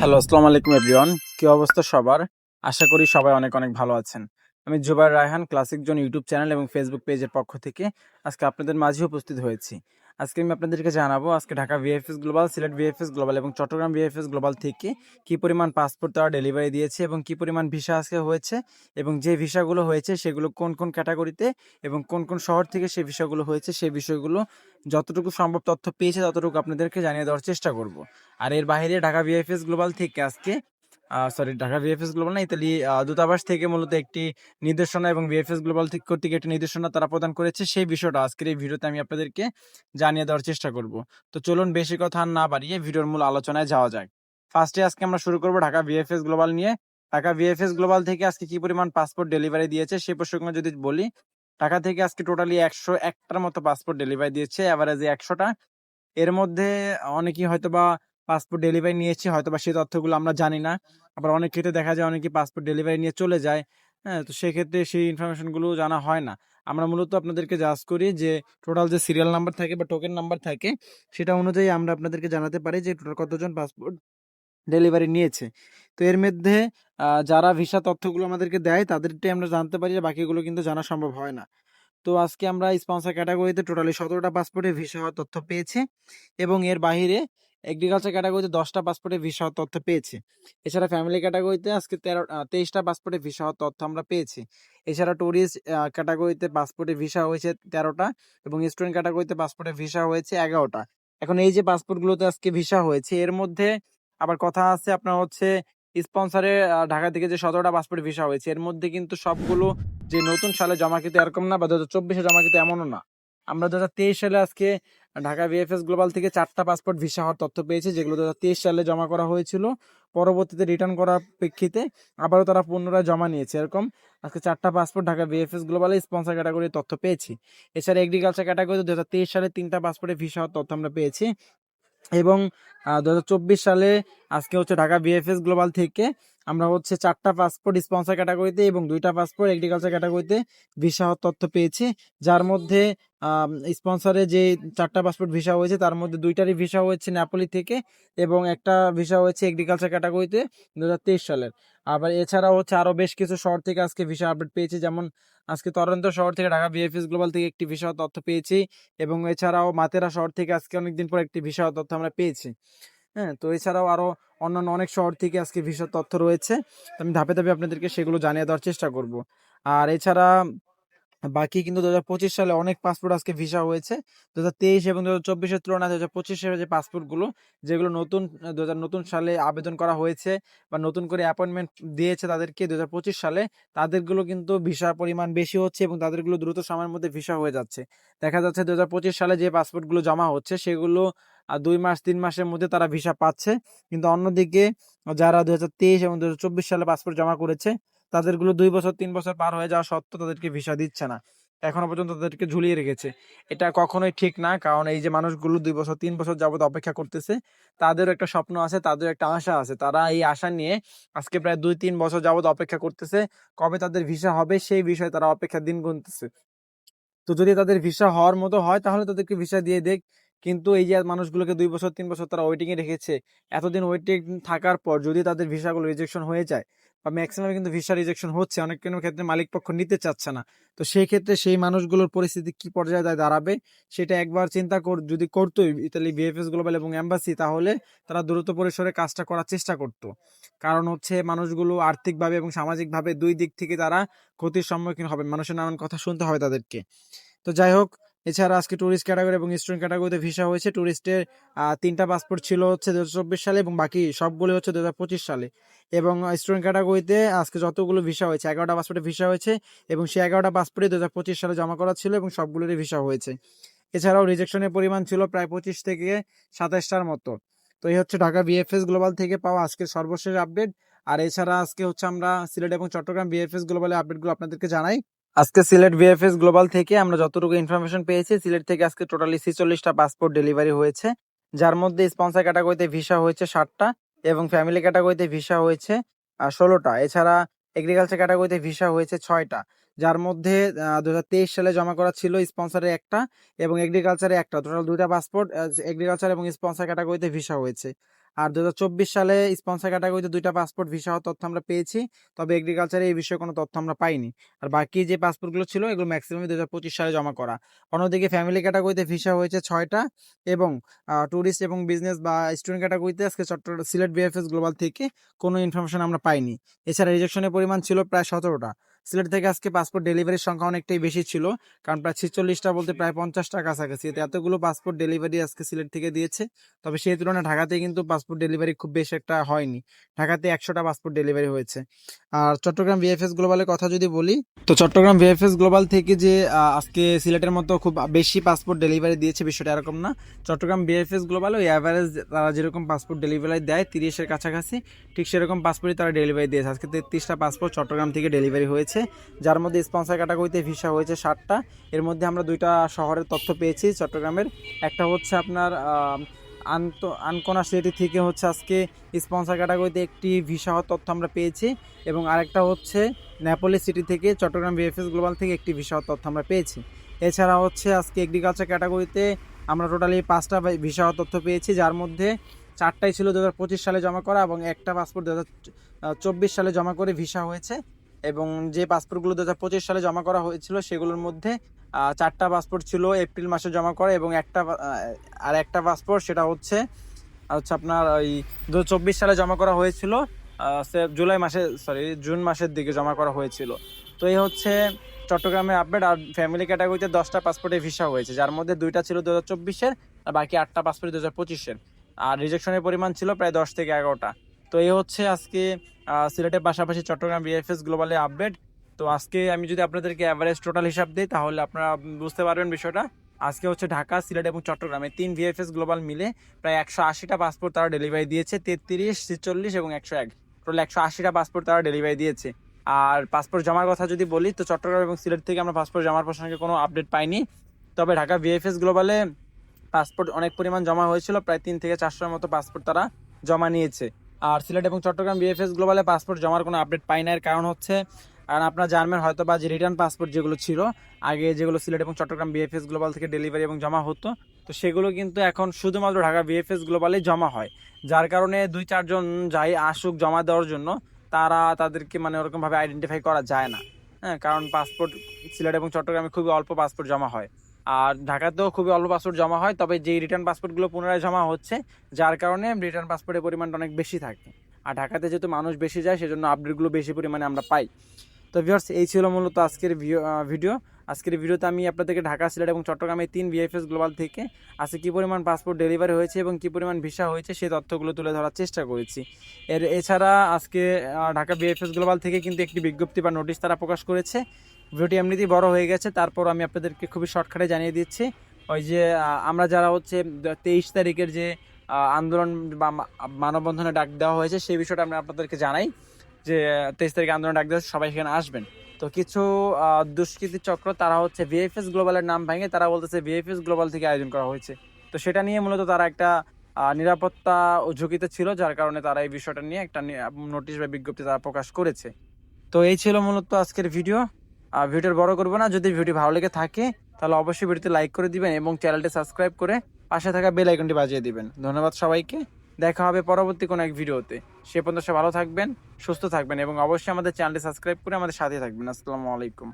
Hello, আসসালামু আলাইকুম everyone. কি অবস্থা সবার? আশা করি সবাই অনেক অনেক ভালো আছেন। আমি Zubair Raihan, classic zone YouTube channel এবং ফেসবুক পেজের পক্ষ থেকে আজকে আপনাদের মাঝে উপস্থিত হয়েছি। আজকে আমি আপনাদেরকে জানাব আজকে Dhaka VFS Global Sylhet VFS Global এবং চট্টগ্রাম ভিএফএস গ্লোবাল থেকে কি পরিমাণ পাসপোর্ট তারা ডেলিভারি দিয়েছে এবং কি পরিমাণ ভিসা আজকে হয়েছে এবং যে ভিসাগুলো হয়েছে সেগুলো কোন কোন ক্যাটাগরিতে এবং কোন কোন শহর থেকে সেই ভিসাগুলো হয়েছে সেই বিষয়গুলো যতটুকু সম্ভব তথ্য পেয়েছে ততটুকু আপনাদেরকে জানিয়ে দেওয়ার চেষ্টা করব। আর এর বাইরে ঢাকা ভিএফএস গ্লোবাল থেকে আজকে সরি ঢাকা ভিএফএস গ্লোবাল না, ইতালি দূতাবাস থেকে মূলত একটি নির্দেশনা এবং ভিএফএস গ্লোবাল কর্তৃক একটি নির্দেশনা তারা প্রদান করেছে। সেই বিষয়টা আজকের এই ভিডিওতে আমি আপনাদেরকে জানিয়ে দেওয়ার চেষ্টা করব। তো চলুন বেশি কথা না বাড়িয়ে ভিডিওর মূল আলোচনায় যাওয়া যাক। ফার্স্টে আজকে আমরা শুরু করব ঢাকা ভিএফএস গ্লোবাল নিয়ে। ঢাকা ভিএফএস গ্লোবাল থেকে আজকে কি পরিমাণ পাসপোর্ট ডেলিভারি দিয়েছে সেই প্রসঙ্গে যদি বলি, ঢাকা থেকে আজকে টোটালি একশো একটার মতো পাসপোর্ট ডেলিভারি দিয়েছে অ্যাভারেজে একশোটা। এর মধ্যে অনেকেই হয়তো বা পাসপোর্ট ডেলিভারি নিয়েছে হয়তো বা সেই তথ্যগুলো আমরা জানি না। আবার অনেক ক্ষেত্রে দেখা যায় অনেকে পাসপোর্ট ডেলিভারি নিয়ে চলে যায়। হ্যাঁ তো সেক্ষেত্রে সেই ইনফরমেশনগুলো জানা হয় না। আমরা মূলত আপনাদেরকে জাজ করি যে টোটাল যে সিরিয়াল নাম্বার থাকে বা টোকেন নাম্বার থাকে, সেটা অনুযায়ী আমরা আপনাদেরকে জানাতে পারি যে টোটাল কতজন পাসপোর্ট ডেলিভারি নিয়েছে। তো এর মধ্যে যারা ভিসা তথ্যগুলো আমাদেরকে দেয়, তাদেরটাই আমরা জানতে পারি আর বাকিগুলো কিন্তু জানা সম্ভব হয় না। তো আজকে আমরা স্পন্সর ক্যাটাগরিতে টোটালি সতেরোটা পাসপোর্টে ভিসা হওয়ার তথ্য পেয়েছি এবং এর বাইরে এগ্রিকালচার ক্যাটাগরিতে দশটা পাসপোর্টে ভিসা হওয়ার তথ্য পেয়েছে। এছাড়া ফ্যামিলি ক্যাটাগরিতে আজকে তেরো তেইশটা পাসপোর্টে ভিসা হওয়ার তথ্য আমরা পেয়েছি। এছাড়া ট্যুরিস্ট ক্যাটাগরিতে পাসপোর্টে ভিসা হয়েছে তেরোটা এবং স্টুডেন্ট ক্যাটাগরিতে পাসপোর্টে ভিসা হয়েছে এগারোটা। এখন এই যে পাসপোর্টগুলোতে আজকে ভিসা হয়েছে, এর মধ্যে আবার কথা আছে আপনার হচ্ছে স্পন্সরে ঢাকা থেকে যে সতেরোটা পাসপোর্ট ভিসা হয়েছে, এর মধ্যে কিন্তু সবগুলো যে নতুন সালে জমাকৃত এরকম না, বা দু হাজার চব্বিশে জমাকৃত এমনও না। আমরা দু হাজার তেইশ সালে আজকে ঢাকা বিএফএস গ্লোবাল থেকে চারটা পাসপোর্ট ভিসা হওয়ার তথ্য পেয়েছি, যেগুলো দু হাজার তেইশ সালে জমা করা হয়েছিল। পরবর্তীতে রিটার্ন করার প্রেক্ষিতে আবারও তারা পুনরায় জমা নিয়েছে এরকম। আজকে চারটা পাসপোর্ট ঢাকা বিএফএস গ্লোবালে স্পন্সর ক্যাটাগরির তথ্য পেয়েছি। এছাড়া এগ্রিকালচার ক্যাটাগরিতে দু হাজার তেইশ সালে তিনটা পাসপোর্টে ভিসা হওয়ার তথ্য আমরা পেয়েছি। এবং দু হাজার চব্বিশ সালে আজকে হচ্ছে ঢাকা বিএফএস গ্লোবাল থেকে আমরা হচ্ছে চারটা পাসপোর্ট স্পন্সর ক্যাটাগরিতে এবং দুইটা পাসপোর্ট এগ্রিকালচার ক্যাটাগরিতে ভিসা তথ্য পেয়েছি। যার মধ্যে স্পন্সরে যে চারটা পাসপোর্ট ভিসা হয়েছে, তার মধ্যে দুইটারই ভিসা হয়েছে নেপালি থেকে এবং একটা ভিসা হয়েছে এগ্রিকালচার ক্যাটাগরিতে দু হাজার তেইশ সালের। আবার এছাড়াও হচ্ছে আরও বেশ কিছু শহর থেকে আজকে ভিসা আপডেট পেয়েছি। যেমন আজকে তরন্ত শহর থেকে ঢাকা বিএফএস গ্লোবাল থেকে একটি ভিসা তথ্য পেয়েছি এবং এছাড়াও মাতেরা শহর থেকে আজকে অনেকদিন পর একটি ভিসা তথ্য আমরা পেয়েছি। হ্যাঁ তো এছাড়াও আরও অন্যান্য অনেক শহর থেকে আজকে ভিসা তথ্য রয়েছে। আমি ধাপে ধাপে আপনাদেরকে সেগুলো জানিয়ে দেওয়ার চেষ্টা করব। আর এছাড়া বাকি কিন্তু দু সালে অনেক পাসপোর্ট আজকে ভিসা হয়েছে। দু হাজার তেইশ এবং দু হাজার চব্বিশের তুলনায় দু হাজার পঁচিশের যে পাসপোর্টগুলো যেগুলো নতুন দু হাজার নতুন সালে আবেদন করা হয়েছে বা নতুন করে অ্যাপয়েন্টমেন্ট দিয়েছে তাদেরকে দু হাজার পঁচিশ সালে তাদেরগুলো কিন্তু ভিসার পরিমাণ বেশি হচ্ছে এবং তাদেরগুলো দ্রুত সময়ের মধ্যে ভিসা হয়ে যাচ্ছে। দেখা যাচ্ছে দু হাজার পঁচিশ সালে যে পাসপোর্টগুলো জমা হচ্ছে সেগুলো আহ, দুই মাস তিন মাসের মধ্যে তারা ভিসা পাচ্ছে। কিন্তু অন্যদিকে যারা দু হাজার তেইশ এবং দু হাজার চব্বিশ সালে পাসপোর্ট জমা করেছে তাদেরগুলো দুই বছর, তিন বছর পার হয়ে যাওয়া সত্ত্বেও তাদেরকে ভিসা দিচ্ছে না। এখনও পর্যন্ত তাদেরকে ঝুলিয়ে রেখেছে। এটা কখনোই ঠিক না, কারণ এই যে মানুষগুলো দুই বছর, তিন বছর যাবত অপেক্ষা করতেছে তাদের একটা স্বপ্ন আছে তাদের একটা আশা আছে। তারা এই আশা নিয়ে আজকে প্রায় দুই, তিন বছর যাবত অপেক্ষা করতেছে, কবে তাদের ভিসা হবে সেই বিষয়ে তারা অপেক্ষার দিন গুনতেছে। তো যদি তাদের ভিসা হওয়ার মতো হয়, তাহলে তাদেরকে ভিসা দিয়ে দেখ। কিন্তু এই যে মানুষগুলোকে দুই বছর, তিন বছর তারা ওয়েটিং এ রেখেছে, এতদিন ওয়েটিং থাকার পর যদি তাদের ভিসাগুলো রিজেকশন হয়ে যায় বা ম্যাক্সিমাম কিন্তু ভিসা রিজেকশন হচ্ছে, অনেক কোনো ক্ষেত্রে মালিক পক্ষ নিতে চাচ্ছে না। তো সেই ক্ষেত্রে সেই মানুষগুলোর পরিস্থিতি কি পর্যায়ে দায় দাঁড়াবে, সেটা একবার চিন্তা কর, যদি করতো ইতালি বিএফএস গ্লোবাল এবং এম্বাসি তাহলে তারা দ্রুত পরিসরে কাজটা করার চেষ্টা করতো। কারণ হচ্ছে মানুষগুলো আর্থিকভাবে এবং সামাজিকভাবে দুই দিক থেকে তারা ক্ষতির সম্মুখীন হবে, মানুষের নানান কথা শুনতে হবে তাদেরকে। তো যাই হোক এছাড়া আজকে টুরিস্ট ক্যাটাগরি এবং স্টুডেন্ট ক্যাটাগরিতে ভিসা হয়েছে। টুরিস্টের তিনটা পাসপোর্ট ছিল হচ্ছে দু হাজার চব্বিশ সালে এবং বাকি সবগুলো হচ্ছে দু হাজার পঁচিশ সালে। এবং স্টুডেন্ট ক্যাটাগরিতে আজকে যতগুলো ভিসা হয়েছে, এগারোটা পাসপোর্টে ভিসা হয়েছে এবং সেই এগারোটা পাসপোর্টে দু হাজার পঁচিশ সালে জমা করা ছিল এবং সবগুলোরই ভিসা হয়েছে। এছাড়াও রিজেকশনের পরিমাণ ছিল প্রায় পঁচিশ থেকে সাতাশটার মতো। তো এই হচ্ছে ঢাকা বিএফএস গ্লোবাল থেকে পাওয়া আজকের সর্বশেষ আপডেট আর এছাড়া আজকে হচ্ছে আমরা সিলেট এবং চট্টগ্রাম বিএফএস গ্লোবালের আপডেটগুলো আপনাদেরকে জানাই। আজকে সিলেট বিএফএস গ্লোবাল থেকে আমরা যতটুকু ইনফরমেশন পেয়েছি, সিলেট থেকে আজকে টোটালি ছিচল্লিশটা পাসপোর্ট ডেলিভারি হয়েছে। যার মধ্যে স্পন্সর ক্যাটাগরিতে ভিসা হয়েছে ষাটটা এবং ফ্যামিলি ক্যাটাগরিতে ভিসা হয়েছে ষোলোটা। এছাড়া এগ্রিকালচার ক্যাটাগরিতে ভিসা হয়েছে ছয়টা। যার মধ্যে দু হাজার তেইশ সালে জমা করা ছিল স্পন্সরের একটা এবং এগ্রিকালচারে একটা। টোটাল দুইটা পাসপোর্ট এগ্রিকালচার এবং স্পন্সর ক্যাটাগরিতে ভিসা হয়েছে। আর দু হাজার চব্বিশ সালে স্পন্সর ক্যাটাগরিতে দুইটা পাসপোর্ট ভিসা হওয়ার তথ্য আমরা পেয়েছি। তবে এগ্রিকালচারে এই বিষয়ে কোনো তথ্য আমরা পাইনি। আর বাকি যে পাসপোর্টগুলো ছিল, এগুলো ম্যাক্সিমাম দু হাজার পঁচিশ সালে জমা করা। অন্যদিকে ফ্যামিলি ক্যাটাগরিতে ভিসা হয়েছে ছয়টা এবং ট্যুরিস্ট এবং বিজনেস বা স্টুডেন্ট ক্যাটাগরিতে আজকে চট্টগ্রাম সিলেট বিএফএস গ্লোবাল থেকে কোনো ইনফরমেশন আমরা পাইনি। এছাড়া রিজেকশনের পরিমাণ ছিল প্রায় সতেরোটা। সিলেট থেকে আজকে পাসপোর্ট ডেলিভারির সংখ্যা অনেকটাই বেশি ছিল, কারণ প্রায় ছিচল্লিশটা বলতে প্রায় পঞ্চাশটা কাছাকাছি। এতে এতগুলো পাসপোর্ট ডেলিভারি আজকে সিলেট থেকে দিয়েছে। তবে সেই তুলনায় ঢাকাতে কিন্তু পাসপোর্ট ডেলিভারি খুব বেশি একটা হয়নি। ঢাকাতে একশোটা পাসপোর্ট ডেলিভারি হয়েছে। আর চট্টগ্রাম ভিএফএস গ্লোবালের কথা যদি বলি, তো চট্টগ্রাম ভিএফএস গ্লোবাল থেকে যে আজকে সিলেটের মতো খুব বেশি পাসপোর্ট ডেলিভারি দিয়েছে বিষয়টা এরকম না। চট্টগ্রাম বিএফএস গ্লোবাল ওই অ্যাভারেজ তারা যেরকম পাসপোর্ট ডেলিভারি দেয় তিরিশের কাছাকাছি, ঠিক সেরকম পাসপোর্টই তারা ডেলিভারি দিয়েছে। আজকে তেত্রিশটা পাসপোর্ট চট্টগ্রাম থেকে ডেলিভারি হয়েছে। যার মধ্যে স্পন্সর ক্যাটাগরিতে ভিসা হয়েছে ষাটটা। এর মধ্যে আমরা দুইটা শহরের তথ্য পেয়েছি চট্টগ্রামের। একটা হচ্ছে আপনার আন্ত, আনকোনা সিটি থেকে হচ্ছে আজকে স্পন্সর ক্যাটাগরিতে একটি ভিসা হওয়ার তথ্য আমরা পেয়েছি। এবং আরেকটা হচ্ছে নেপোলি সিটি থেকে চট্টগ্রাম বিএফএস গ্লোবাল থেকে একটি ভিসা হওয়ার তথ্য আমরা পেয়েছি। এছাড়া হচ্ছে আজকে এগ্রিকালচার ক্যাটাগরিতে আমরা টোটালি পাঁচটা ভিসা হওয়ার তথ্য পেয়েছি, যার মধ্যে চারটাই ছিল দু হাজার পঁচিশ সালে জমা করা এবং একটা পাসপোর্ট দু সালে জমা করে ভিসা হয়েছে। এবং যে পাসপোর্টগুলো দু হাজার পঁচিশ সালে জমা করা হয়েছিল, সেগুলোর মধ্যে চারটা পাসপোর্ট ছিল এপ্রিল মাসে জমা করা এবং একটা আর একটা পাসপোর্ট সেটা হচ্ছে হচ্ছে আপনার ওই দু সালে জমা করা হয়েছিল সে- জুলাই মাসে সরি জুন মাসের দিকে জমা করা হয়েছিল। তো এই হচ্ছে চট্টগ্রামের আপডেট আর ফ্যামিলি ক্যাটাগরিতে দশটা পাসপোর্টে ভিসা হয়েছে, যার মধ্যে দুইটা ছিল দু হাজার চব্বিশের, আর বাকি আটটা পাসপোর্ট দু হাজার পঁচিশের। আর রিজেকশনের পরিমাণ ছিল প্রায় দশ থেকে এগারোটা। তো এই হচ্ছে আজকে সিলেটের পাশাপাশি চট্টগ্রাম বিএফএস গ্লোবালে আপডেট। তো আজকে আমি যদি আপনাদেরকে অ্যাভারেজ টোটাল হিসাব দিই, তাহলে আপনারা বুঝতে পারবেন বিষয়টা। আজকে হচ্ছে ঢাকা, সিলেট এবং চট্টগ্রামে তিন ভিএফএস গ্লোবাল মিলে প্রায় একশো আশিটা পাসপোর্ট তারা ডেলিভারি দিয়েছে, তেত্রিশ, ছেচল্লিশ এবং একশো এক। টোটাল একশো আশিটা পাসপোর্ট তারা ডেলিভারি দিয়েছে। আর পাসপোর্ট জমার কথা যদি বলি, তো চট্টগ্রাম এবং সিলেট থেকে আমরা পাসপোর্ট জমার প্রসঙ্গে কোনো আপডেট পাইনি। তবে ঢাকা ভিএফএস গ্লোবালে পাসপোর্ট অনেক পরিমাণ জমা হয়েছিল, প্রায় তিন থেকে চারশোর মতো পাসপোর্ট তারা জমা নিয়েছে। আর সিলেট এবং চট্টগ্রাম বিএফএস গ্লোবালে পাসপোর্ট জমার কোনো আপডেট পাই না এর কারণ হচ্ছে, কারণ আপনারা জানবেন হয়তো বা যে রিটার্ন পাসপোর্ট যেগুলো ছিল, আগে যেগুলো সিলেট এবং চট্টগ্রাম বিএফএস গ্লোবাল থেকে ডেলিভারি এবং জমা হতো, তো সেগুলো কিন্তু এখন শুধুমাত্র ঢাকা বিএফএস গ্লোবালে জমা হয়। যার কারণে দুই চারজন যাই আসুক জমা দেওয়ার জন্য, তারা তাদেরকে মানে ওরকমভাবে আইডেন্টিফাই করা যায় না। হ্যাঁ কারণ পাসপোর্ট সিলেট এবং চট্টগ্রামে খুবই অল্প পাসপোর্ট জমা হয়। আর ঢাকাতেও খুবই অল্প পাসপোর্ট জমা হয়, তবে যেই রিটার্ন পাসপোর্টগুলো পুনরায় জমা হচ্ছে, যার কারণে রিটার্ন পাসপোর্টের পরিমাণটা অনেক বেশি থাকে। আর ঢাকাতে যেহেতু মানুষ বেশি যায়, সেজন্য আপডেটগুলো বেশি পরিমাণে আমরা পাই। তো ভিউয়ার্স এই ছিল মূলত আজকের ভিডিও আজকের ভিডিওতে আমি আপনাদেরকে ঢাকা, সিলেট এবং চট্টগ্রামে তিন ভিএফএস গ্লোবাল থেকে আজকে কী পরিমাণ পাসপোর্ট ডেলিভারি হয়েছে এবং কী পরিমাণ ভিসা হয়েছে, সেই তথ্যগুলো তুলে ধরার চেষ্টা করেছি। এর এছাড়া আজকে ঢাকা বিএফএস গ্লোবাল থেকে কিন্তু একটি বিজ্ঞপ্তি বা নোটিশ তারা প্রকাশ করেছে ভিডিওটি এমনিতেই বড় হয়ে গেছে, তারপর আমি আপনাদেরকে খুবই শর্টকাটে জানিয়ে দিচ্ছি। ওই যে আমরা যারা হচ্ছে তেইশ তারিখের যে আন্দোলন বা মানববন্ধনে ডাক দেওয়া হয়েছে, সেই বিষয়টা আমি আপনাদেরকে জানাই যে, তেইশ তারিখে আন্দোলন ডাক দেওয়া সবাই সেখানে আসবেন। তো কিছু দুষ্কৃতী চক্র, তারা হচ্ছে ভিএফএস গ্লোবালের নাম ভেঙে তারা বলতেছে ভিএফএস গ্লোবাল থেকে আয়োজন করা হয়েছে। তো সেটা নিয়ে মূলত তারা একটা নিরাপত্তা ঝুঁকিতে ছিল, যার কারণে তারা এই বিষয়টা নিয়ে একটা নোটিশ বা বিজ্ঞপ্তি তারা প্রকাশ করেছে। তো এই ছিল মূলত আজকের ভিডিও। ভিডিওর বড় করব না, যদি ভিডিও ভালো লেগে থাকে, তাহলে অবশ্যই ভিডিওতে লাইক করে দিবেন এবং চ্যানেলটি সাবস্ক্রাইব করে পাশে থাকা বেল আইকনটি বাজিয়ে দিবেন। ধন্যবাদ সবাইকে, দেখা হবে পরবর্তী কোনো এক ভিডিওতে। সে পর্যন্ত ভালো থাকবেন, সুস্থ থাকবেন এবং অবশ্যই আমাদের চ্যানেলটি সাবস্ক্রাইব করে আমাদের সাথে থাকবেন। আসসালামু আলাইকুম।